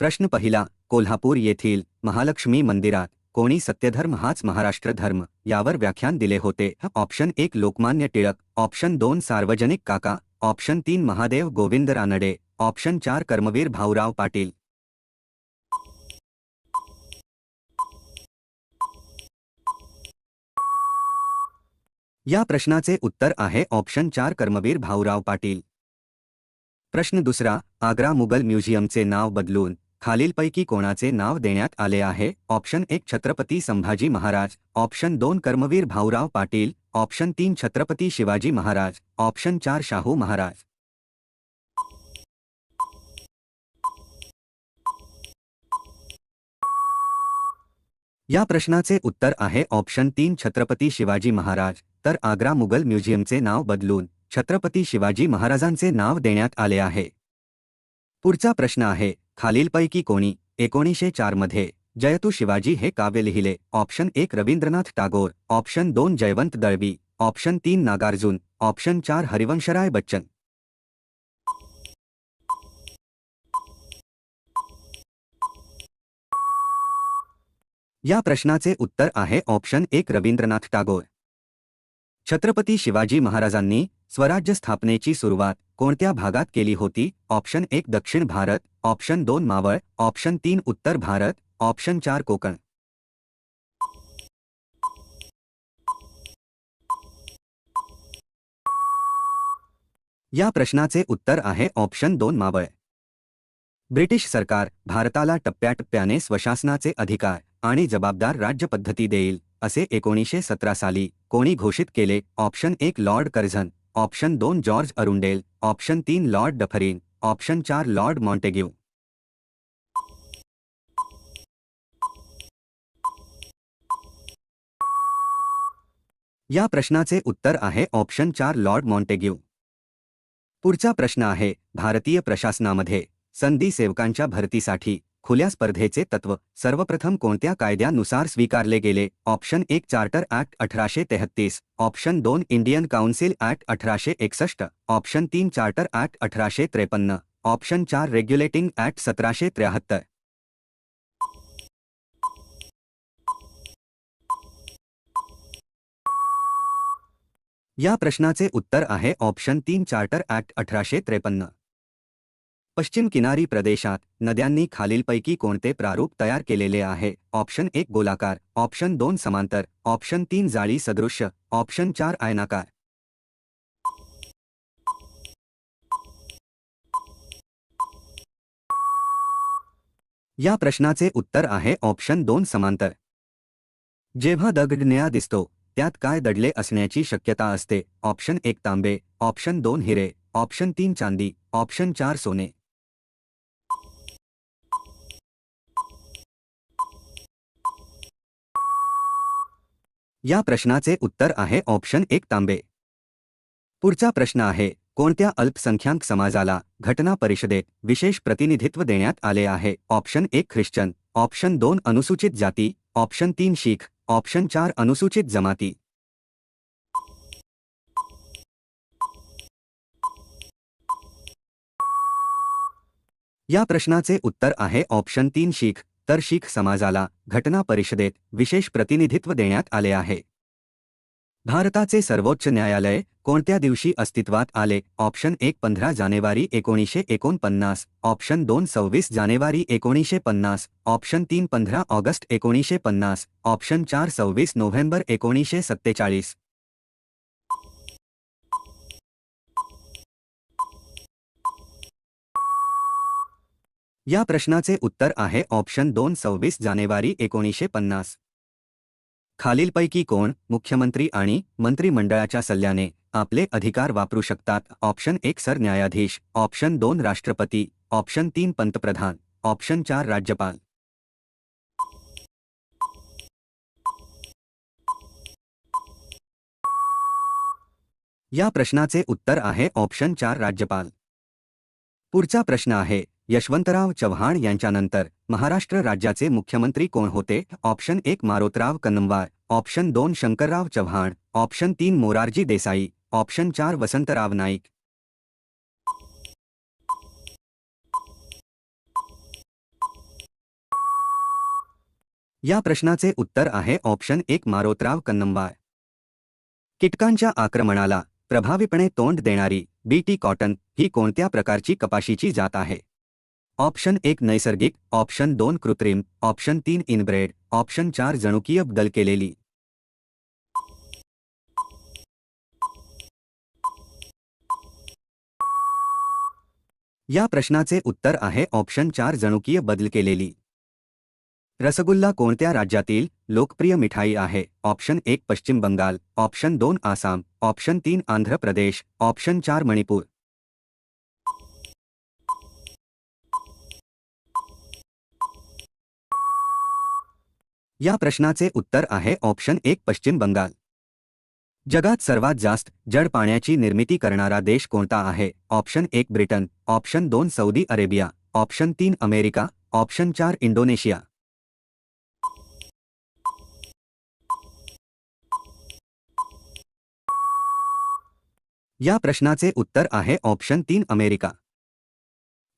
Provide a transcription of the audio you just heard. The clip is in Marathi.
प्रश्न पहिला कोल्हापूर येथील महालक्ष्मी मंदिरात कोणी सत्यधर्म हाच महाराष्ट्र धर्म यावर व्याख्यान दिले होते? ऑप्शन एक लोकमान्य टिळक. ऑप्शन दोन सार्वजनिक काका. ऑप्शन तीन महादेव गोविंद रानडे. ऑप्शन चार कर्मवीर भाऊराव पाटील. या प्रश्नाचे उत्तर आहे ऑप्शन चार कर्मवीर भाऊराव पाटील. प्रश्न दुसरा आग्रा मुघल म्युझियमचे नाव बदलून खालीलपैकी कोणाचे नाव देण्यात आले आहे? ऑप्शन एक छत्रपती संभाजी महाराज. ऑप्शन दोन कर्मवीर भाऊराव पाटील. ऑप्शन तीन छत्रपती शिवाजी महाराज. ऑप्शन चार शाहू महाराज. या प्रश्नाचे उत्तर आहे. ऑप्शन तीन छत्रपती शिवाजी महाराज. तर आग्रा मुघल म्युझियमचे नाव बदलून छत्रपती शिवाजी महाराजांचे नाव देण्यात आले आहे. पुढचा प्रश्न आहे. खालीलपैकी कोणी एकोणीसशे चारमध्ये जयतू शिवाजी हे काव्य लिहिले. ऑप्शन एक रवींद्रनाथ टागोर. ऑप्शन दोन जयवंत दळवी. ऑप्शन तीन नागार्जुन. ऑप्शन चार हरिवंशराय बच्चन. या प्रश्नाचे उत्तर आहे ऑप्शन एक रवींद्रनाथ टागोर. छत्रपती शिवाजी महाराजांनी स्वराज्य स्थापनेची सुरुवात कोणत्या भागात केली होती? ऑप्शन एक दक्षिण भारत ऑप्शन दोन मावळ ऑप्शन तीन उत्तर भारत ऑप्शन चार कोकण. या प्रश्नाचे उत्तर आहे ऑप्शन दोन मावळ. ब्रिटिश सरकार भारताला टप्प्याटप्प्याने स्वशासनाचे अधिकार आणि जबाबदार राज्यपद्धती देईल असे एकोणीसशे सतरा साली कोणी घोषित केले. ऑप्शन एक लॉर्ड कर्झन. ऑप्शन दोन जॉर्ज अरुंडेल। ऑप्शन तीन, लॉर्ड डफरीन। ऑप्शन चार, लॉर्ड मॉन्टेग्यू। या प्रश्नाचे उत्तर आहे ऑप्शन चार, लॉर्ड मॉन्टेग्यू। पुढचा प्रश्न आहे, भारतीय प्रशासनामध्ये संधी सेवकांच्या भरतीसाठी खुल्या स्पर्धेचे तत्व सर्वप्रथम कोणत्या कायद्यानुसार स्वीकारले गेले? ऑप्शन एक चार्टर ऍक्ट अठराशे तेहत्तीस ऑप्शन दोन इंडियन काउन्सिल ऍक्ट अठराशे एकसष्ट. ऑप्शन तीन चार्टर ऍक्ट अठराशे त्रेपन्न. ऑप्शन चार रेग्युलेटिंग ऍक्ट सतराशे त्र्याहत्तर. या प्रश्नाचे उत्तर आहे ऑप्शन तीन चार्टर ऍक्ट अठराशे त्रेपन्न. पश्चिम किनारी प्रदेशात नद्यांनी खालीलपैकी कोणते प्रारूप तयार केलेले आहे? ऑप्शन एक गोलाकार ऑप्शन दोन समांतर ऑप्शन तीन जाळी सदृश्य ऑप्शन चार आयनाकार. या प्रश्नाचे उत्तर आहे ऑप्शन दोन समांतर. जेव्हा दगडण्या दिसतो त्यात काय दडले असण्याची शक्यता असते? ऑप्शन एक तांबे ऑप्शन दोन हिरे ऑप्शन तीन चांदी ऑप्शन चार सोने. या प्रश्नाचे उत्तर आहे ऑप्शन एक तांबे. पुढचा प्रश्न आहे कोणत्या अल्पसंख्याक समाजाला घटना परिषदेत विशेष प्रतिनिधित्व देण्यात आले आहे? ऑप्शन एक ख्रिश्चन ऑप्शन दोन अनुसूचित जाती ऑप्शन तीन शीख ऑप्शन चार अनुसूचित जमाती. या प्रश्नाचे उत्तर आहे ऑप्शन तीन शीख तर शीख समाजाला घटना परिषदेत विशेष प्रतिनिधित्व देण्यात आले आहे. भारताचे सर्वोच्च न्यायालय कोणत्या दिवशी अस्तित्वात आले? ऑप्शन एक पंधरा जानेवारी एकोणीसशे एकोणपन्नास ऑप्शन दोन सव्वीस जानेवारी एकोणीसशे पन्नास ऑप्शन तीन पंधरा ऑगस्ट एकोणीसशे पन्नास ऑप्शन चार सव्वीस नोव्हेंबर एकोणीसशे सत्तेचाळीस. या प्रश्नाचे उत्तर आहे ऑप्शन दोन सव्वीस जानेवारी एकोणीसशे पन्नास. खालीलपैकी कोण मुख्यमंत्री आणि मंत्रिमंडळाच्या सल्ल्याने आपले अधिकार वापरू शकतात? ऑप्शन एक सरन्यायाधीश ऑप्शन दोन राष्ट्रपती. ऑप्शन तीन पंतप्रधान. ऑप्शन चार राज्यपाल. या प्रश्नाचे उत्तर आहे ऑप्शन चार राज्यपाल. पुढचा प्रश्न आहे यशवंतराव चव्हाण यांच्यानंतर महाराष्ट्र राज्याचे मुख्यमंत्री कोण होते? ऑप्शन एक मारोतराव कन्नमवार ऑप्शन दोन शंकरराव चव्हाण ऑप्शन तीन मोरारजी देसाई ऑप्शन चार वसंतराव नाईक. या प्रश्नाचे उत्तर आहे ऑप्शन एक मारोतराव कन्नमवार. कीटकांच्या आक्रमणाला प्रभावीपणे तोंड देणारी बीटी कॉटन ही कोणत्या प्रकारची कपाशीची जात आहे? ऑप्शन एक नैसर्गिक, ऑप्शन दोन कृत्रिम, ऑप्शन तीन इनब्रेड, ऑप्शन चार जनुकीय बदल केलेली. या प्रश्नाचे उत्तर आहे ऑप्शन चार जनुकीय बदल केलेली. रसगुल्ला कोणत्या राज्यातील लोकप्रिय मिठाई आहे? ऑप्शन एक पश्चिम बंगाल, ऑप्शन दोन आसाम, ऑप्शन तीन आंध्र प्रदेश, ऑप्शन चार मणिपूर. या प्रश्नाचे उत्तर आहे ऑप्शन एक, पश्चिम बंगाल. जगात सर्वात जास्त जड पाण्याची निर्मिती करणारा देश कोणता आहे? ऑप्शन एक, ब्रिटन. ऑप्शन दोन, सौदी अरेबिया. ऑप्शन तीन, अमेरिका. ऑप्शन चार, इंडोनेशिया. या प्रश्नाचे उत्तर आहे ऑप्शन तीन, अमेरिका.